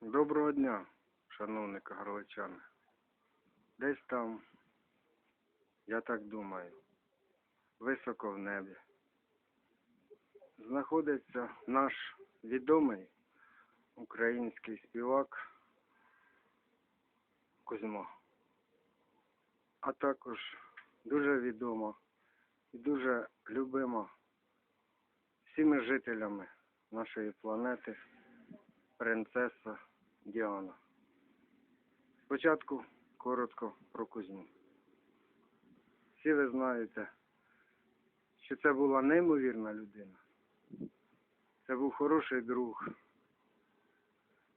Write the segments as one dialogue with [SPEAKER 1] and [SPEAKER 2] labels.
[SPEAKER 1] Доброго дня, шановні кагарличани. Десь там, я так думаю, високо в небі, знаходиться наш відомий український співак Кузьма. А також дуже відома і дуже любима всіми жителями нашої планети принцеса Діана. Спочатку коротко про Кузьму. Всі ви знаєте, що це була неймовірна людина. Це був хороший друг.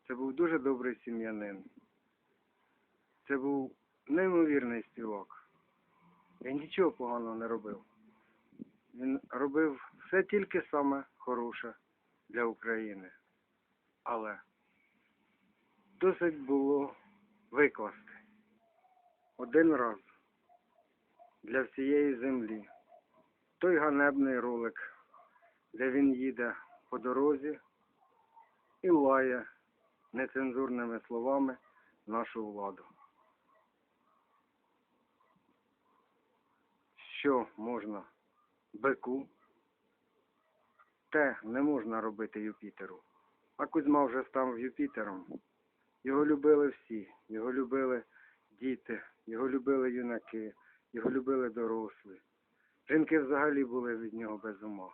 [SPEAKER 1] Це був дуже добрий сім'янин. Це був неймовірний співак. Він нічого поганого не робив. Він робив все тільки саме хороше для України. Але досить було викласти один раз для всієї землі той ганебний ролик, де він їде по дорозі і лає нецензурними словами нашу владу. Що можна бику, те не можна робити Юпітеру. А Кузьма вже став Юпітером. Його любили всі. Його любили діти, його любили юнаки, його любили дорослі. Жінки взагалі були від нього без ума.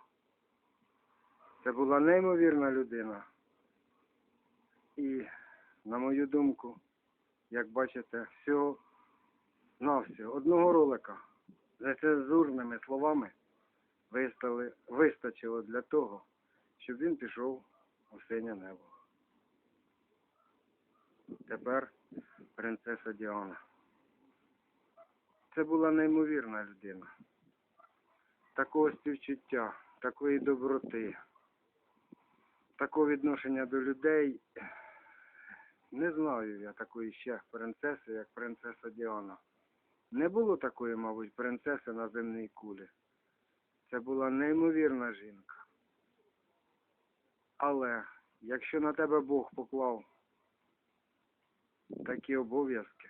[SPEAKER 1] Це була неймовірна людина. І, на мою думку, як бачите, всього навсього одного ролика з нецензурними словами вистачило для того, щоб він пішов у синє небо. Тепер принцеса Діана. Це була неймовірна людина. Такого співчуття, такої доброти, такого відношення до людей. Не знаю я такої ще принцеси, як принцеса Діана. Не було такої, мабуть, принцеси на земній кулі. Це була неймовірна жінка. Але якщо на тебе Бог поклав такі обов'язки,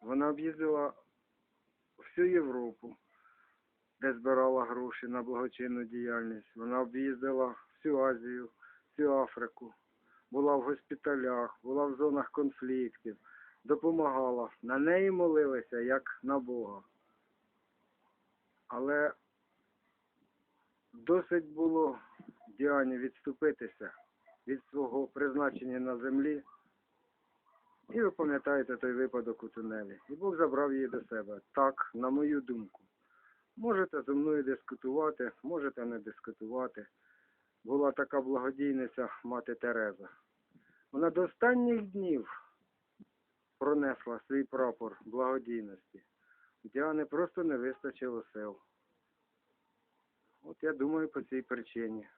[SPEAKER 1] вона об'їздила всю Європу, де збирала гроші на благочинну діяльність. Вона об'їздила всю Азію, всю Африку, була в госпіталях, була в зонах конфліктів, допомагала. На неї молилися, як на Бога. Але досить було Діані відступитися від свого призначення на землі. І ви пам'ятаєте той випадок у тунелі. І Бог забрав її до себе. Так, на мою думку. Можете зі мною дискутувати, можете не дискутувати. Була така благодійниця мати Тереза. Вона до останніх днів пронесла свій прапор благодійності. Діани просто не вистачило сил. От я думаю по цій причині.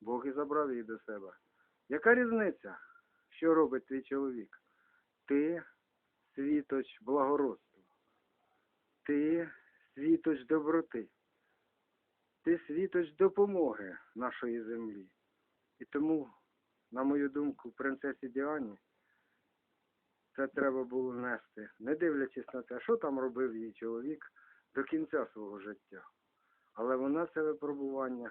[SPEAKER 1] Бог і забрав її до себе. Яка різниця, що робить твій чоловік? Ти світоч благородства. Ти світоч доброти. Ти світоч допомоги нашої землі. І тому, на мою думку, принцесі Діані це треба було нести, не дивлячись на те, що там робив її чоловік до кінця свого життя. Але вона це випробування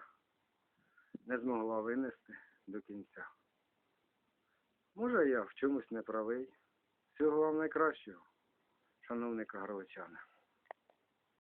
[SPEAKER 1] не змогла винести до кінця. Може, я в чомусь не правий. Всього вам найкращого, шановника кагарличани.